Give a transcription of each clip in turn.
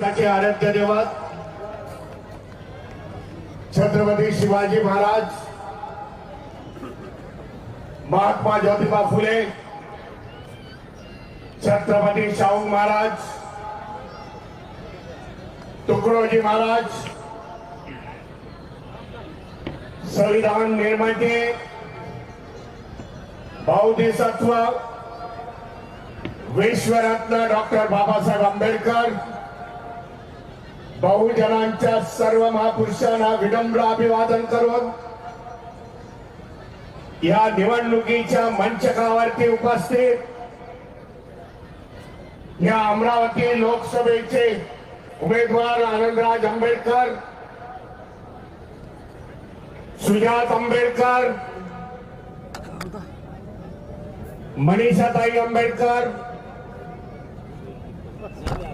त्याचे आराध्य देवत छत्रपती शिवाजी महाराज महात्मा ज्योतिबा फुले छत्रपती शाहू महाराज तुकडोजी महाराज संविधान निर्माते बौद्धिसत्व विश्वरत्न डॉक्टर बाबासाहेब आंबेडकर बहुजनांच्या सर्व महापुरुषांना विनम्र अभिवादन करून या निवडणुकीच्या मंचकावरती उपस्थित या अमरावती लोकसभेचे उमेदवार आनंदराज आंबेडकर सुजात आंबेडकर मनीषाताई आंबेडकर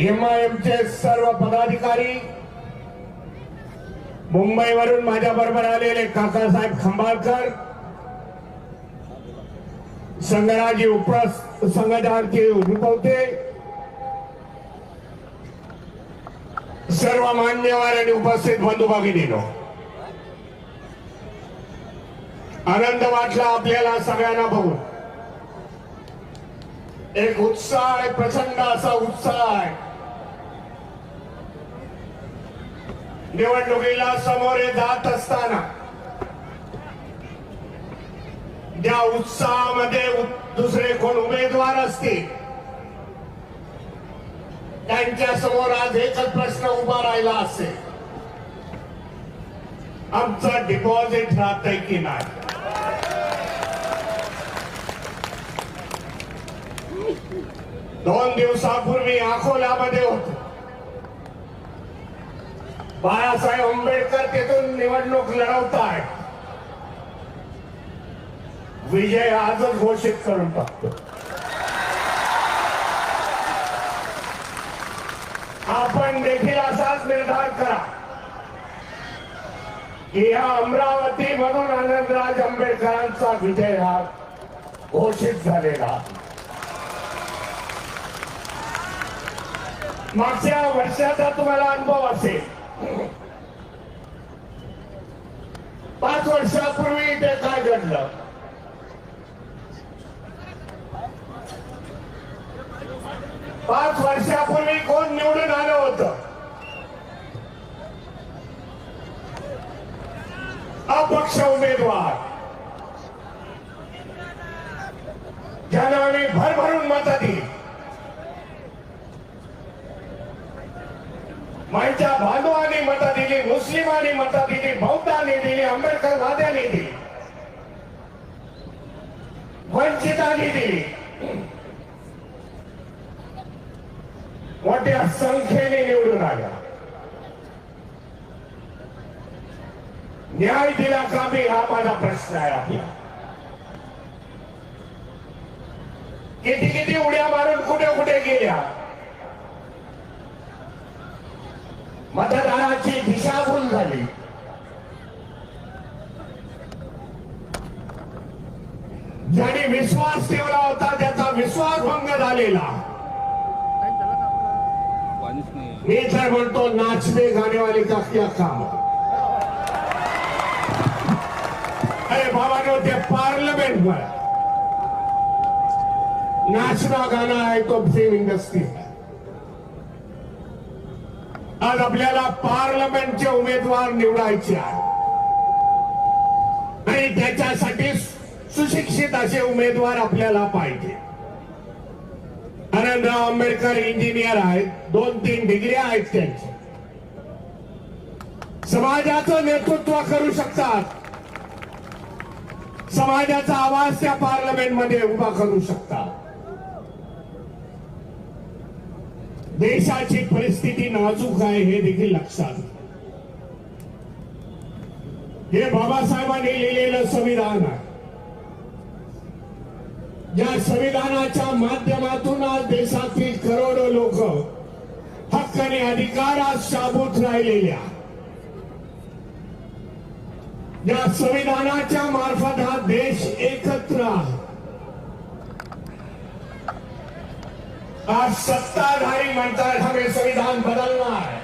एमआयएमचे सर्व पदाधिकारी मुंबईवरून माझ्या बरोबर आलेले काकासाहेब खंबाळकर संगराजी उप संघटनाचे रुपवते सर्व मान्यवर आणि उपस्थित बंधू भगिनीनो आनंद वाटला आपल्याला सगळ्यांना बघून. एक उत्साह आहे प्रचंड असा उत्साह आहे. निवडणुकीला समोरे जात असताना ज्या उत्साहामध्ये दुसरे कोण उमेदवार असतील त्यांच्यासमोर आज एकच प्रश्न उभा राहिला असेल. आमचं डिपॉझिट राहतंय की नाही? दोन दिवसापूर्वी अकोल्यामध्ये होतो. बाळासाहेब आंबेडकर तिथून निवडणूक लढवत विजय आजच घोषित करून टाकतो. आपण देखील असाच निर्धार करा. की ह्या अमरावती म्हणून आनंदराज आंबेडकरांचा विजय हा घोषित झालेला. मागच्या वर्षाचा तुम्हाला अनुभव असेल. पाच वर्षापूर्वी ते काय घडलं? पाच वर्षापूर्वी कोण निवडून आलं होतं? अपक्ष उमेदवार. ज्यांना आम्ही भरभरून मतं दिली. माझ्या बांधवांनी मतं दिली मुस्लिमांनी मतं दिली बौद्धांनी दिली आंबेडकर वाद्यांनी दिली. वंचितांनी दिली. मोठ्या संख्येने निवडून आल्या. न्याय दिला का मी हा माझा प्रश्न आहे आपला. किती किती उड्या मारून कुठे कुठे गेल्या? मतदाराची दिशाभूल झाली. ज्याने विश्वास ठेवला होता त्याचा विश्वासभंग झालेला. मी तर म्हणतो नाचणे गाने का क्या काम अरे बाबा ते पार्लमेंट में नाचना गाना आहे तो फिल्म इंडस्ट्री आज आपल्याला पार्लमेंटचे उमेदवार निवडायचे आहे आणि त्याच्यासाठी सुशिक्षित असे उमेदवार आपल्याला पाहिजे. आनंदराव आंबेडकर इंजिनियर आहेत. दोन तीन डिग्री आहेत त्यांची. समाजाचं नेतृत्व करू शकतात. समाजाचा आवाज त्या पार्लमेंटमध्ये उभा करू शकतात. देशाची परिस्थिती नाजूक आहे हे देखील लक्षात हे बाबासाहेबांनी लिहिलेलं संविधान आहे. या संविधानाच्या माध्यमातून आज देशातील करोडो लोक हक्क आणि अधिकारात शाबूत राहिलेल्या या संविधानाच्या मार्फत हा देश एक आहे आज सत्ताधारी म्हणतात हमें संविधान बदलना है।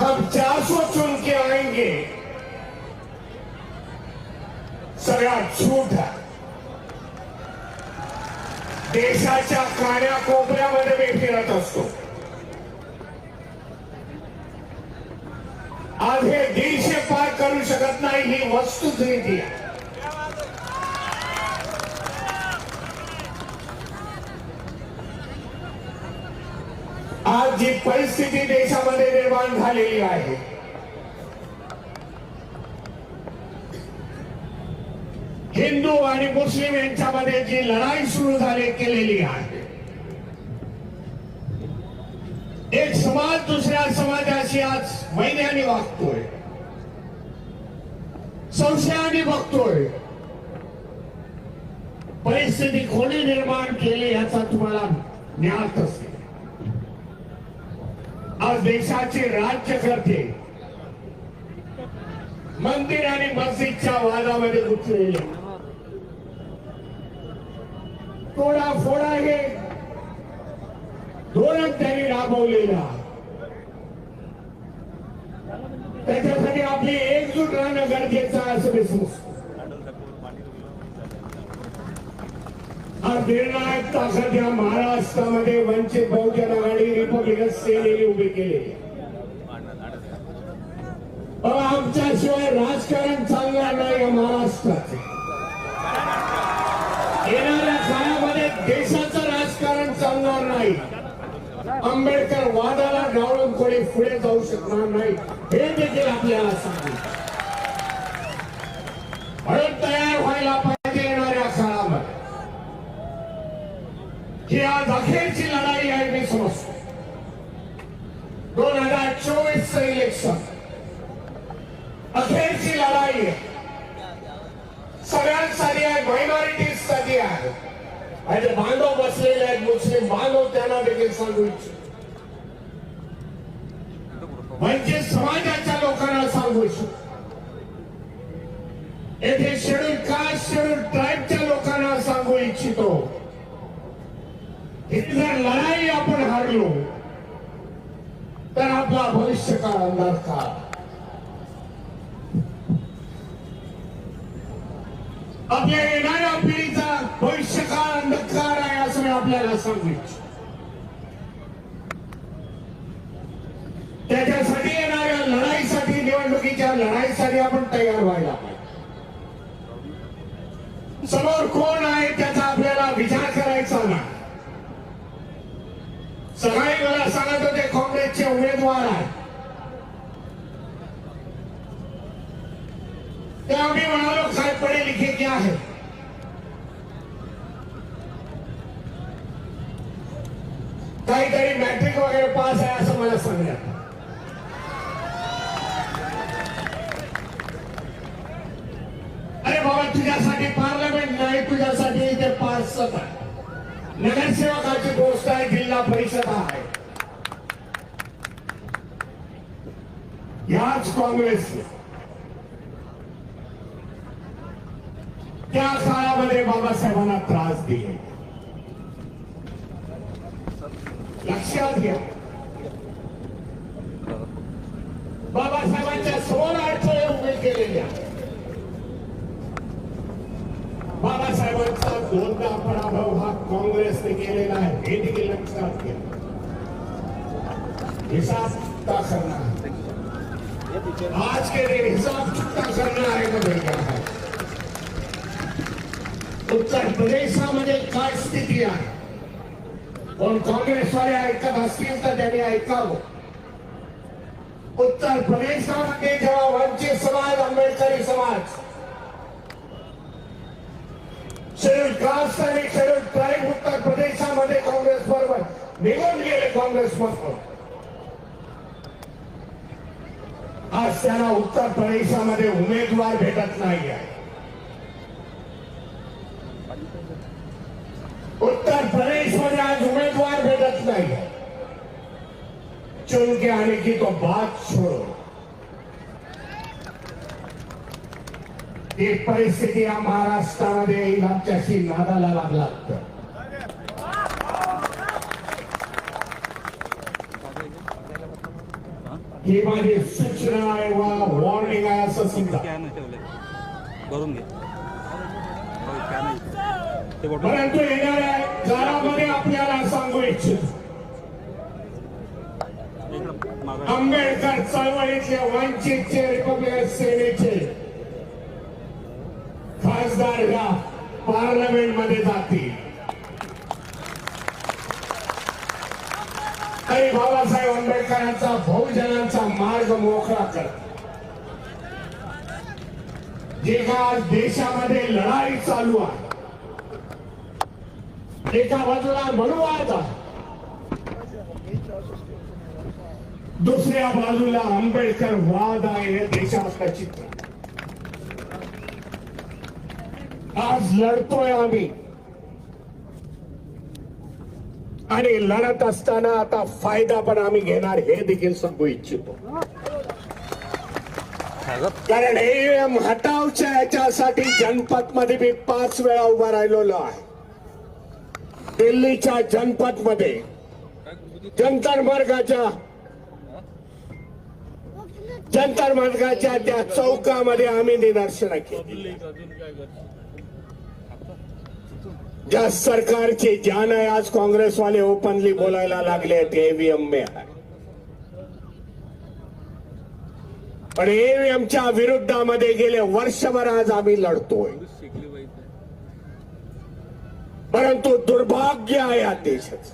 हम चार सौ चुन के आएंगे। सगळ्यात झूठ आहे देशाच्या कान्या कोपऱ्यामध्ये मी फिरत असतो आज हे दीडशे पार करू शकत नाही ही वस्तुस्थिती आहे आज जी परिस्थिती देशामध्ये निर्माण झालेली आहे. हिंदू आणि मुस्लिम यांच्यामध्ये जी लढाई सुरू झाली केलेली आहे. एक समाज दुसऱ्या समाजाशी आज महिन्याने वागतोय. संशयाने बघतोय. परिस्थिती कोणी निर्माण केली याचा तुम्हाला ज्ञात असेल. आज देशाचे राज्य करते. मंदिर आणि मस्जिदच्या वादामध्ये गुंतलेले. तोडा फोडा हे धोरण त्यांनी राबवलेला. त्याच्यासाठी आपली एकजूट राहणं गरजेचं असं मी समजतो आज निर्णायक ताकद या महाराष्ट्रामध्ये वंचित बहुजन आघाडी रिपब्लिकन सेनेने उभे केले. आमच्याशिवाय राजकारण चालणार नाही या महाराष्ट्राचे येणाऱ्या काळामध्ये देशाचं राजकारण चालणार नाही. आंबेडकर वादाला डावळून कोणी पुढे जाऊ शकणार नाही हे देखील आपल्याला सांगितलं म्हणून तयार व्हायला पाहिजे येणाऱ्या काळामध्ये. ही आज अखेरची लढाई आहे मी समजतो. चौबीस से इलेक्शन अखेरची लढाई आहे. सगळ्यांसाठी आहे मायनॉरिटीजसाठी आहे. आणि बांधव बसलेले आहेत मुस्लिम बांधव त्यांना देखील सांगू इच्छितो. म्हणजे समाजाच्या लोकांना सांगू इच्छितो. येथे शेड्यूल कास्ट शेड्यूल ट्राईबच्या लोकांना सांगू इच्छितो. इथल्या लढाई आपण हरलो. तर आपला भविष्य काळ. अंधकार आपल्या येणाऱ्या पिढीचा भविष्य काळ अंधकार आहे असं मी आपल्याला सांगू इच्छितो. त्याच्यासाठी येणाऱ्या लढाईसाठी निवडणुकीच्या लढाईसाठी आपण तयार व्हायला पाहिजे. समोर कोण आहे त्याचा आपल्याला विचार करायचा नाही. सकाळी मला सांगत होते काँग्रेसचे उमेदवार आहे तेव्हा मी म्हणालो साहेब पडे लिखे क्या है काहीतरी मॅट्रिक वगैरे पास आहे असं मला सांगण्यात अरे बाबा तुझ्यासाठी पार्लमेंट नाही तुझ्यासाठी इथे पाच सभा नगरसेवकाची गोष्ट आहे जिल्हा परिषद आहे. याच काँग्रेस त्या काळामध्ये बाबासाहेबांना त्रास दिले. लक्षात घ्या. बाबासाहेबांच्या समोर अडचणी उभे केलेल्या. बाबासाहेबांचा दोनदा पराभव. काँग्रेसने केलेला आहे हे देखील लक्षात घ्या हिसाब चुकता करना है? आज के दिन हिसाब चुकता करना है बदल गया है। उत्तर प्रदेशामध्ये काय स्थिती आहे कोण काँग्रेसवाले ऐकत असतील तर त्यांनी ऐकावं उत्तर प्रदेशामध्ये जेव्हा वंचित समाज निघून गेले काँग्रेस मधून. आज त्यांना उत्तर प्रदेशामध्ये उमेदवार भेटत नाही आहे उत्तर प्रदेशमध्ये आज उमेदवार भेटत नाही चुन के आने की तो बात छोड़ो ही परिस्थिती या महाराष्ट्रामध्ये येईल आमच्याशी नादाला लागला तर ही माझी सूचना आहे वा वॉर्निंग आहे असं समजा. कॅन ठेवले भरून घे. कॅन आहे. ते बॉटल परंतु येणाऱ्या काळामध्ये आपल्याला सांगू इच्छितो. आंबेडकर चळवळीतले वंचितचे रिपब्लिकन सेनेचे खासदार या पार्लमेंटमध्ये जातील. आणि बाबासाहेब आंबेडकरांचा बहुजनांचा मार्ग मोकळा करत जे का देशामध्ये लढाई चालू आहे एका बाजूला मनुवाद दुसऱ्या बाजूला आंबेडकर वाद आहे हे देशातलं चित्र. आज लढतोय आम्ही. आणि लढत असताना आता फायदा पण आम्ही घेणार हे देखील सांगू इच्छितो. कारण एम हटावच्या याच्यासाठी जनपदमध्ये मी पाच वेळा उभा राहिलेलो आहे. दिल्लीच्या जनपदमध्ये जंतर मार्गाच्या जंतर मार्गाच्या त्या चौकामध्ये आम्ही निदर्शनं केली. ज्या सरकारची जान आहे आज काँग्रेसवाले ओपनली बोलायला लागले ते एव्हीएम मे आहे पण एव्हीएमच्या विरुद्धामध्ये गेले वर्षभर आज आम्ही लढतोय. परंतु दुर्भाग्य आहे या देशाच.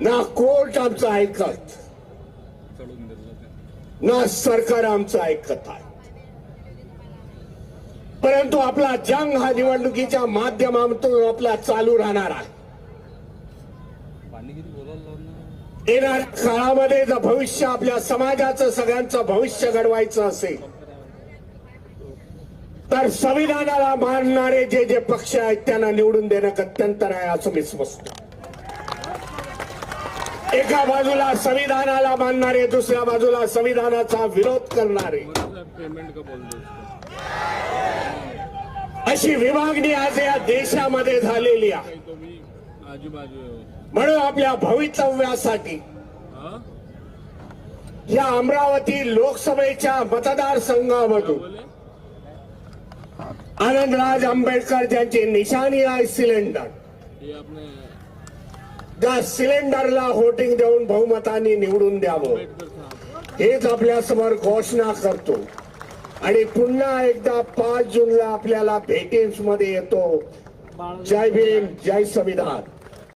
ना कोर्ट आमचं ऐकत ना सरकार आमचं ऐकत आहे. परंतु आपला जंग हा निवडणुकीच्या माध्यमातून आपला चालू राहणार आहे. येणाऱ्या काळामध्ये जर भविष्य आपल्या समाजाचं सगळ्यांचं भविष्य घडवायचं असेल तर संविधानाला मानणारे जे जे पक्ष आहेत त्यांना निवडून देणं गत्यंतर आहे असं मी समजतो एका बाजूला संविधानाला मानणारे दुसऱ्या बाजूला संविधानाचा विरोध करणारे. अशी विभागणी आज या देशामध्ये झालेली आहे. म्हणून आपल्या भवितव्यासाठी या अमरावती लोकसभेच्या मतदारसंघामधून आनंदराज आंबेडकर ज्यांची निशाणी आहे सिलेंडर त्या सिलेंडरला होटिंग देऊन बहुमताने निवडून द्यावं. हेच आपल्यासमोर घोषणा करतो. आणि पुन्हा एकदा पाच जूनला आपल्याला भेटीसमध्ये येतो. जय भीम जय संविधान.